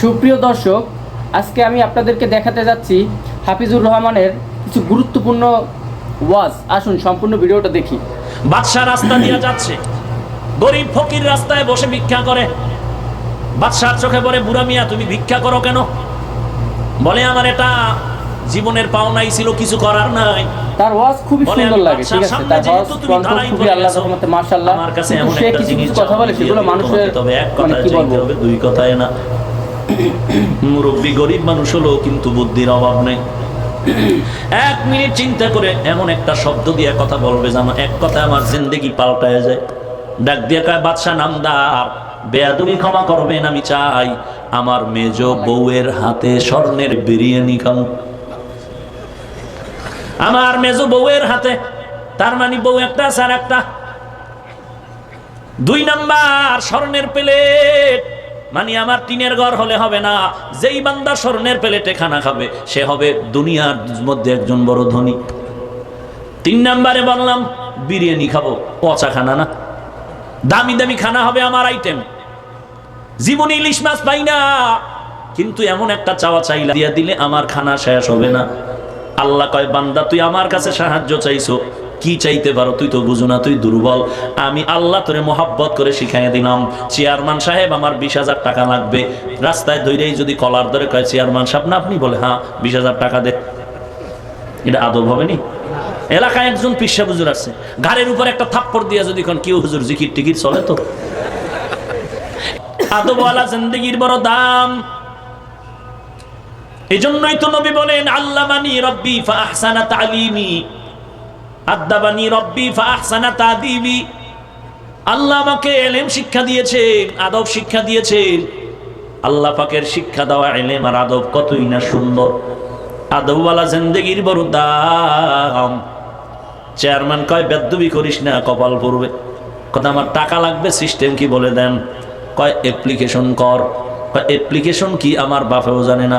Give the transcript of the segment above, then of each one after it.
সুপ্রিয় দর্শক আজকে আমি আপনাদেরকে দেখাতে যাচ্ছি হাফিজুর রহমানের কিছু গুরুত্বপূর্ণ ওয়াজ। আসুন সম্পূর্ণ ভিডিওটা দেখি। বাদশাহ রাস্তা দিয়ে যাচ্ছে। গরিব ফকির রাস্তায় বসে ভিক্ষা করে। বাদশার চোখে পড়ে বুড়া মিয়া তুমি ভিক্ষা করো কেন? বলে আমার এটা জীবনের পাওনাই ছিল কিছু করার নাই। তার ওয়াজ খুবই সুন্দর লাগে ঠিক আছে? তার ওয়াজ খুবই পড়ে আল্লাহ গেছো, রহমতে মাশাআল্লাহ। আমার কাছে এমন একটা জিনিস কথা বলে সেগুলো মানুষের দিতে হবে, এক কথায় কি বলব? হবে, দুই কথায় না। মুরব্বী গরিব মানুষ হলো কিন্তু বুদ্ধির অভাব নেই। এক মিনিট চিন্তা করে এমন একটা শব্দ দিয়ে কথা বলবে জানো এক কথা আমার জিন্দগি পাল্টায় যায়। ডাক দিয়ে কয় বাদশা নামদার, বেয়াদুমি ক্ষমা করবেন, আমি চাই আমার মেজ বউয়ের হাতে স্বর্ণের বিরিয়ানি খাম। আমার মেজ বউয়ের হাতে, তার মানে বউ একটা স্যার একটা। দুই নাম্বার, স্বর্ণের প্লেট। মানে আমার টিনের ঘর হলে হবে না। যেই বান্দা স্বর্ণের প্লেটে খানা খাবে, সে হবে দুনিয়ার মধ্যে একজন বড় ধনী। তিন নাম্বারে বললাম, বিরিয়ানি খাব, পচা খানা না। দামি দামি খানা হবে আমার আইটেম জীবনে ইলিশ মাছ পাই না। কিন্তু এমন একটা চাওয়া চাইলা দিয়া দিলে আমার খানা শেষ হবে না। আল্লাহ কয়, বান্দা, তুই আমার কাছে সাহায্য চাইছো। কি চাইতে পারো তুই তো বুঝো না, তুই দুর্বল। আমি আল্লাহ তোরে মোহাব্বত করে শিখাই দিলাম। চেয়ারম্যান সাহেব, আমার বিশ হাজার টাকা লাগবে। রাস্তায় ধৈরেই যদি কলার ধরে কয়, চেয়ারম্যান সাহেব, না, আপনি বলে হ্যাঁ বিশ হাজার টাকা দে। এটা আদব হবে নি? এলাকায় একজন পিসা হুজুর আছে। ঘাড়ের উপর একটা থাপ্পড় দিয়ে যদি কোন কেউ হুজুর, জিকির টিকির চলে তো? আদবওয়ালা জিন্দগির বড় দাম। এই জন্যই তো নবী বলেন, আল্লামানি রব্বি ফা আহসানা তালিমি। আদাবানি রব্বি ফা আহসানা তাদিবি। আল্লাহ আমাকে এলেম শিক্ষা দিয়েছেন, আদব শিক্ষা দিয়েছেন। আল্লাহ পাকের শিক্ষা দেওয়া এলেম আর আদব কতই না সুন্দর। আদবওয়ালা জিন্দগির বড় দাম। চেয়ারম্যান কয় বেদ্যবি করিস না, কপাল পড়বে কথা, আমার টাকা লাগবে, সিস্টেম কি বলে দেন? কয়, অ্যাপ্লিকেশন কর। কয়, অ্যাপ্লিকেশন কি? আমার বাপেও জানে না।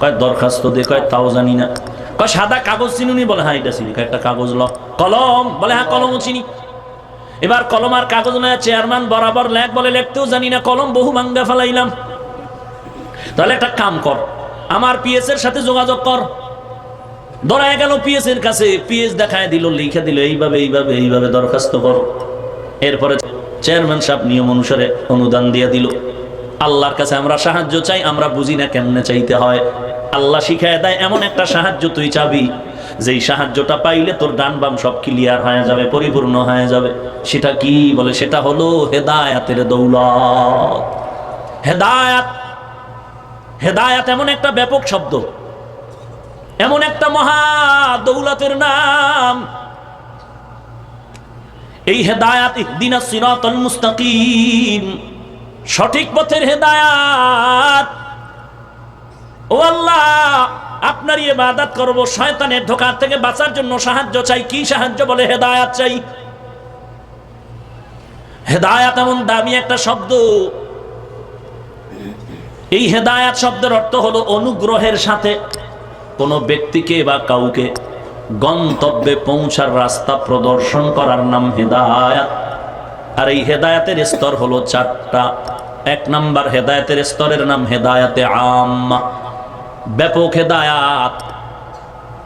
কয়, দরখাস্ত দে। কয়, তাও জানি না। সাদা কাগজ চিনুনি? বলে হ্যাঁ এটা চিনি। একটা কাগজ ল। কলম? বলে হ্যাঁ কলমও চিনি। এবার কলম আর কাগজ না, চেয়ারম্যান বরাবর লেখ, বলে, লিখতেও জানি না, কলম বহু ভাঙ্গা ফেলাইলাম। তাহলে একটা কাম কর, আমার পিএস এর সাথে যোগাযোগ কর। ধরায় গেল পিএস এর কাছে, পিএস দেখায় দিল, লিখে দিল, এইভাবে এইভাবে এইভাবে দরখাস্ত কর। এরপরে চেয়ারম্যান সাহেব নিয়ম অনুসারে অনুদান দিয়ে দিল। আল্লাহর কাছে আমরা সাহায্য চাই, আমরা বুঝি না কেমনে চাইতে হয়। আল্লাহ শিখায় দেয়, এমন একটা সাহায্য তুই চাবি। যেই সাহায্যটা পাইলে তোর ডান বাম সব ক্লিয়ার হয়ে যাবে, পরিপূর্ণ হয়ে যাবে। সেটা কি বলে? সেটা হলো হেদায়াতের দৌলত। হেদায়াত হেদায়াত এমন একটা ব্যাপক শব্দ। এমন একটা মহা দৌলতের নাম। এই হেদায়াত ইহদিনা সিরাতাল মুস্তাকিম। সঠিক পথের হেদায়াত ও আল্লাহ আপনার ইবাদত করব, শয়তানের ধোকার থেকে বাঁচার জন্য সাহায্য চাই, কি সাহায্য বলে হেদায়াত চাই? হেদায়াত এমন দামি একটা শব্দ। এই হেদায়াত শব্দের অর্থ হলো অনুগ্রহের সাথে কোনো ব্যক্তিকে বা কাউকে গন্তব্যে পৌঁছার রাস্তা প্রদর্শন করার নাম হেদায়াত। আর এই হেদায়াতের স্তর হলো চারটা। এক নাম্বার হেদায়াতের স্তরের নাম হেদায়াতে আম ব্যাপক হেদায়াত।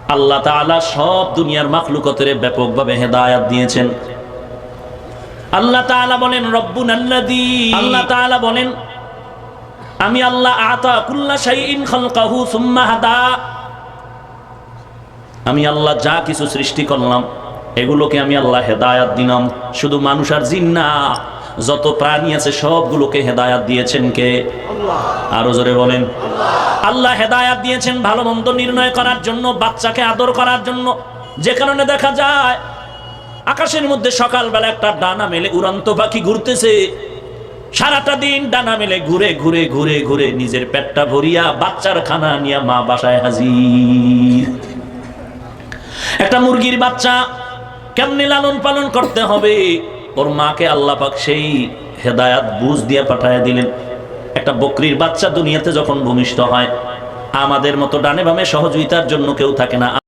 আল্লাহ তাআলা সব দুনিয়ার মাখলুকতের ব্যাপকভাবে হেদায়াত দিয়েছেন। আল্লাহ তাআলা বলেন রব্বুন আল্লাযী আল্লাহ তাআলা বলেন, আমি আল্লাহ আতা কুল্লা শাইইন খালকাহু সুম্মা হাদা। আমি আল্লাহ যা কিছু সৃষ্টি করলাম, এগুলোকে আমি আল্লাহ হেদায়াত দিলাম। শুধু মানুষ আর জিন না যত প্রাণী আছে সবগুলোকে হেদায়াত দিয়েছেন কে? আরও জোরে বলেন। আল্লাহ হেদায়াত দিয়েছেন ভালো মন্দ নির্ণয় করার জন্য, বাচ্চাকে আদর করার জন্য। যে কারণে দেখা যায়, আকাশের মধ্যে সকালবেলা একটা ডানা মেলে উড়ন্ত পাখি ঘুরতেছে। সারাটা দিন ডানা মেলে ঘুরে ঘুরে ঘুরে ঘুরে নিজের পেটটা ভরিয়া বাচ্চার খানা নিয়ে মা বাসায় হাজির। একটা মুরগির বাচ্চা কেমনি লালন পালন করতে হবে? ওর মাকে আল্লাহ পাক সেই হেদায়াত, বুঝ দিয়ে পাঠায় দিলেন। একটা বকরির বাচ্চা দুনিয়াতে যখন ভূমিষ্ঠ হয়, আমাদের মতো ডানে বামে সহযোগিতার জন্য কেউ থাকে না।